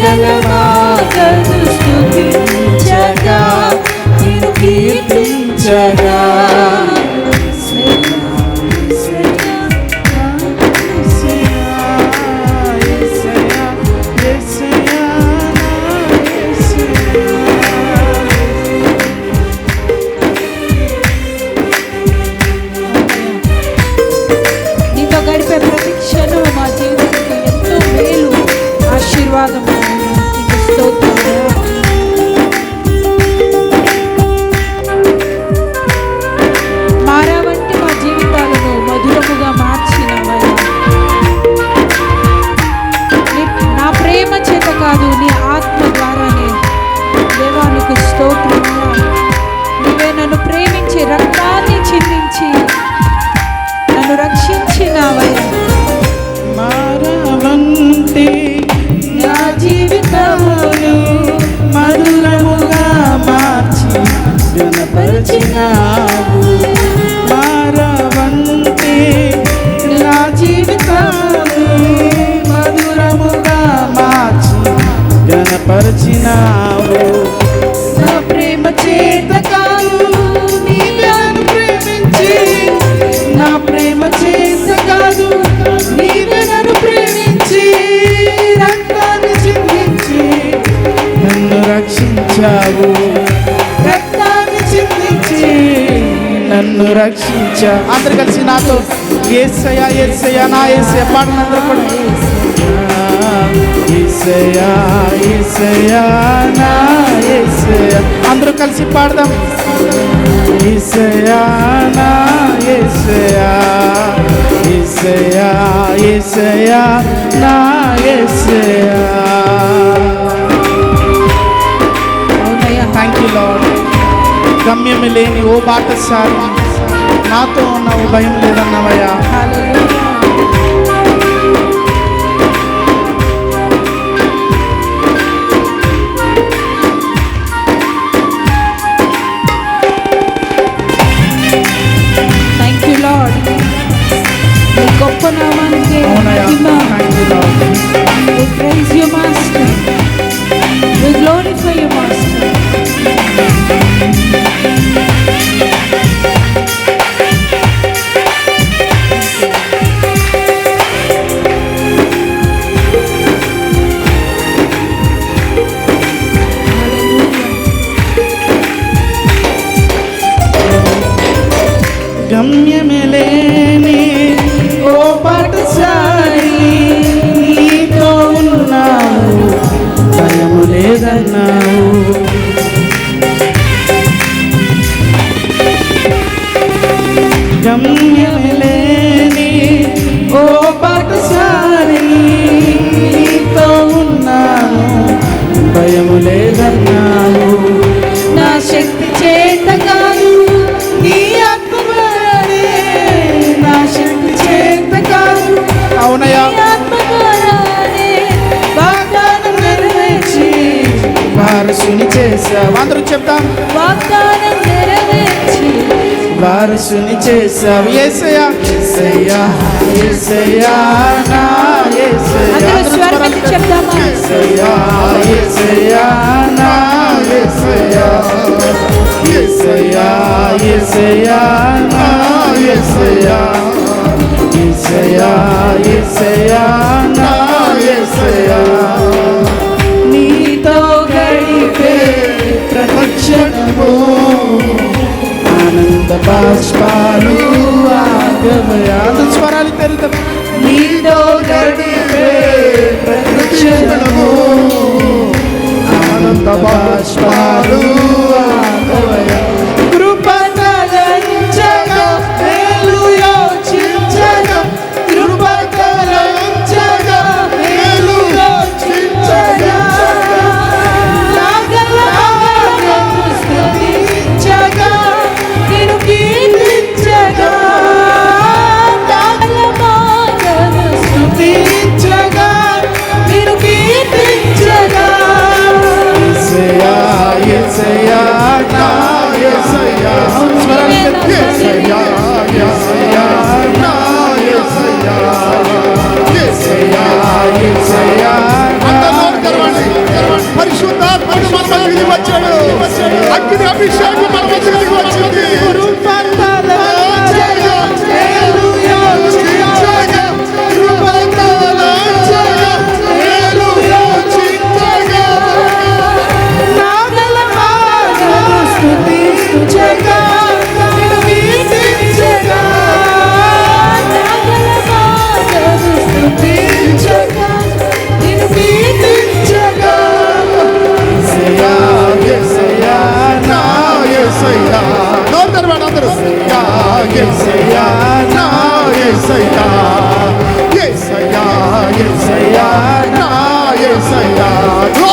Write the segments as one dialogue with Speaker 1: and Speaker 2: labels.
Speaker 1: Yeah. గణపరిచినావు మారవంటి నా జీవితమును మధురముగా మార్చి గణపరిచినావు నా ప్రేమ చేత కాదు ప్రేమించి. నా ప్రేమ చేత కాదు ప్రేమించి. రక్తాన్ని చిందించి నన్ను రక్షించావు. నన్ను రక్షించా. అందరు కలిసి నాతో ఏసయ్య ఏసయ్య నా ఏసయ్య అందరూ కూడా. ఏసయ్యా ఏసయ్యా నా ఏసయ్య. అందరూ కలిసి పాడదాం. ఏసయ్యా నా ఏసయ్యా. ఏసయ్యా ఏసయ్యా నా ఏసయ్యా. థ్యాంక్ యూ లాడ్ గమ్యం లేని ఓ బాటసారి నాతో ఉన్నావు భయం లేదన్నవయ్యా ಜಗನ್ನಾವು చేశావు అందరూ చెప్తాం
Speaker 2: వాగ్దానం నెరవేర్చి.
Speaker 1: వారసుని చేశావు. ఏసయ్యా. ఏసయ్యా. ఏసయ్యా. నా ఏసయ్యా.
Speaker 2: చెప్దామా?
Speaker 1: ఏసయ్యా. ఏసయ్యా. నా ఏసయ్యా. ఏసయ్యా. ఏసయ్యా. నా ఏసయ్యా. ఏసయ్యా. ఏసయ్యా. నా ఏసయ్యా. ప్రతిక్షణము ఆనంద బాష్పాలు ఆగమయాద స్వరాలు తెరుతాం నీతో గడిపే ప్రతిక్షణము ఆనంద బాష్పాలు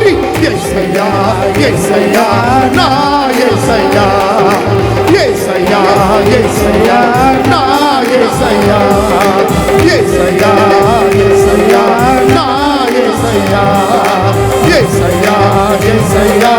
Speaker 3: గ్లోరీ యేసయ్యా యేసయ్యా నా యేసయ్యా యేసయ్యా యేసయ్యా నా యేసయ్యా యేసయ్యా యేసయ్యా నా యేసయ్యా యేసయ్యా యేసయ్యా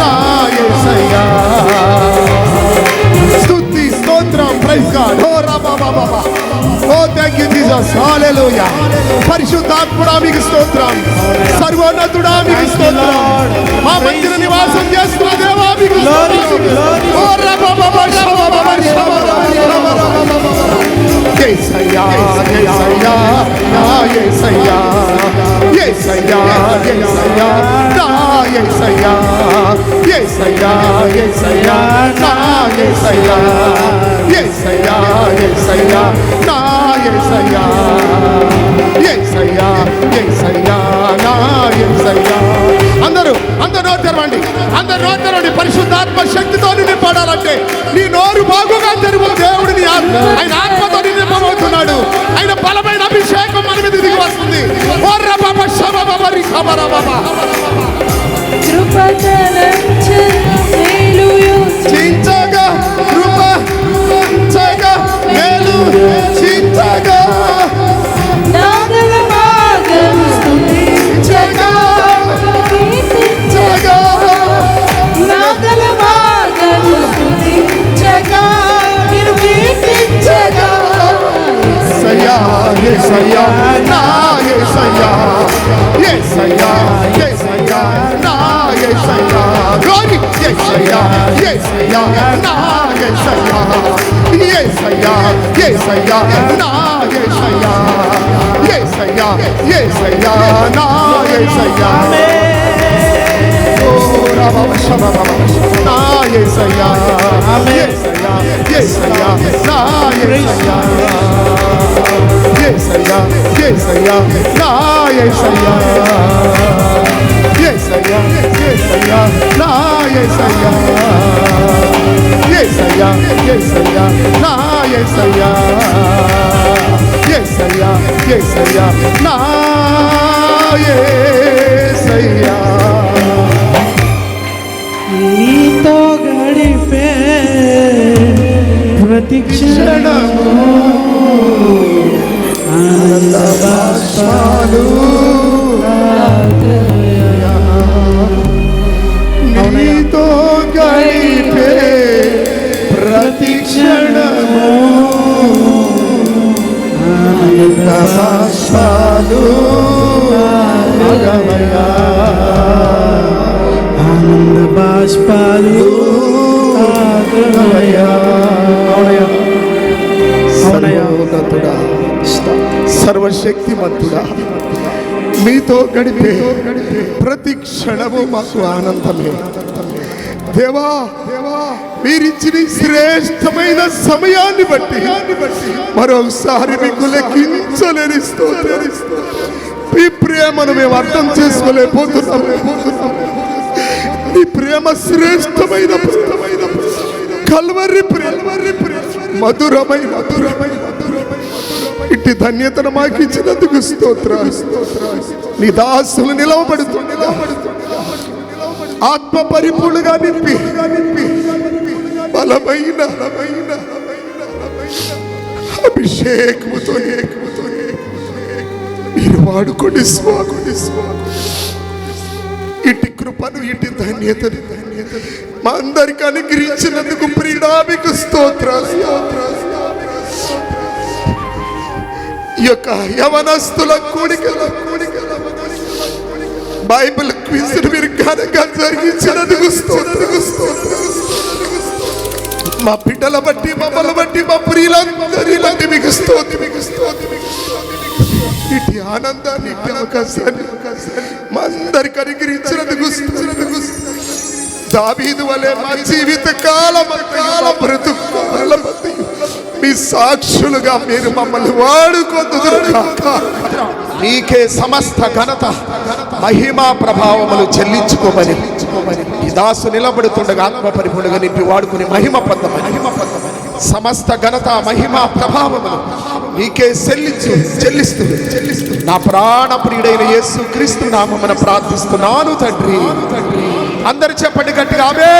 Speaker 3: నా యేసయ్యా ప్రైజ్ గాడ్ ఓ రాబా బాబా ఓ థ్యాంక్ యూ జీసస్ హల్లెలూయా పరిశుద్ధాత్ముడా మీకు స్తోత్రం సర్వోన్నతుడా మీకు స్తోత్రం మా మధ్యన నివాసం చేస్తున్న దేవా మీకు ఓ రాబా బాబా షబా బాబా షబా బాబా యేసయ్యా యేసయ్యా నా యేసయ్యా యేసయ్యా యేసయ్యా నా యేసయ్యా నా యేసయ్యా యేసయ్యా యేసయ్యా నా యేసయ్యా యేసయ్యా యేసయ్యా నా యేసయ్యా అందరూ అందరు నోరు తెరవండి. అందరు నోరు తెరవండి. పరిశుద్ధాత్మ శక్తితో నింపడాలంటే నీ నోరు బాగుగా తెరువు దేవుడు నీ ఆత్మ. ఆయన ఆత్మతో నింపబోతున్నాడు. ఆయన బలమైన అభిషేకం మన మీద దిగి వస్తుంది. ఓర్ర బాబా శబ బాబా రి బాబా
Speaker 2: కృపతలంచన
Speaker 3: యేసయ్యా నా యేసయ్యా యేసయ్యా యేసయ్యా నా యేసయ్యా గ్లోరీ యేసయ్యా యేసయ్యా నా యేసయ్యా యేసయ్యా యేసయ్యా నా యేసయ్యా యేసయ్యా యేసయ్యా నా బాబా నా యేసయ్యా యేసయ్యా యేసయ్యా నా యేసయ్యా యేసయ్యా యేసయ్యా నా యేసయ్యా యేసయ్యా యేసయ్యా నా యేసయ్యా యేసయ్యా యేసయ్యా నా యేసయ్యా యేసయ్యా యేసయ్యా నా యేసయ్యా
Speaker 1: నీతో గడిపే ప్రతి ఆనంద బాష్పాలు
Speaker 3: సర్వోన్నతుడా సర్వశక్తిమంతుడా మీతో గడిపే ప్రతి క్షణము మాకు ఆనందమే. దేవా దేవా మీరిచ్చిన శ్రేష్టమైన సమయాన్ని బట్టి మరోసారి మీకు లెక్కించలేని స్తోత్రం. నీ ప్రేమను మేము అర్థం చేసుకోలేకపోతున్నాం. నీ ప్రేమ శ్రేష్టమైన కల్వరి మధురమై మధురమై మధురమై ఇట్టి ధన్యతను మాకు ఇచ్చినందుకు స్తోత్ర నీ దాసులు నిలవబడుతూ ఆత్మ పరిపూర్ణగా నింపి బలమైన బలమైన అభిషేకముతో ఏకముతో వాడుకోండి స్వాగుని ఇటు కృపను ఇటు ధన్యతను మా అందరికి అనుగ్రహించినందుకు ప్రీడామికు స్తోత్ర ఈ యొక్క యవనస్తుల కూడికల కూడికల బైబిల్ క్విజ్ మీరు ఘనంగా జరిగించినందుకు స్తోత్ర మా బిడ్డల బట్టి మమ్మల్ని బట్టి మా ప్రియుల ఆనందాన్ని ఇటు అవకాశాన్ని మా అందరికి అనుగ్రహించినందుకు దావీదు వలె మా జీవిత కాలం కాలం బ్రతుకు మీ సాక్షులుగా మీరు మమ్మల్ని వాడుకొందురు నీకే మీకే సమస్త ఘనత మహిమా ప్రభావములు చెల్లించుకోమని. ఈ దాసు నిలబడుతుండగా ఆత్మ పరిపూర్ణగా నింపి వాడుకుని మహిమ పొందమని. సమస్త ఘనత మహిమ ప్రభావములు నీకే చెల్లించు చెల్లిస్తుంది చెల్లిస్తుంది నా ప్రాణ ప్రియుడైన యేసు క్రీస్తు నామమున ప్రార్థిస్తున్నాను తండ్రి. అందరు చెప్పండి గట్టిగా ఆమె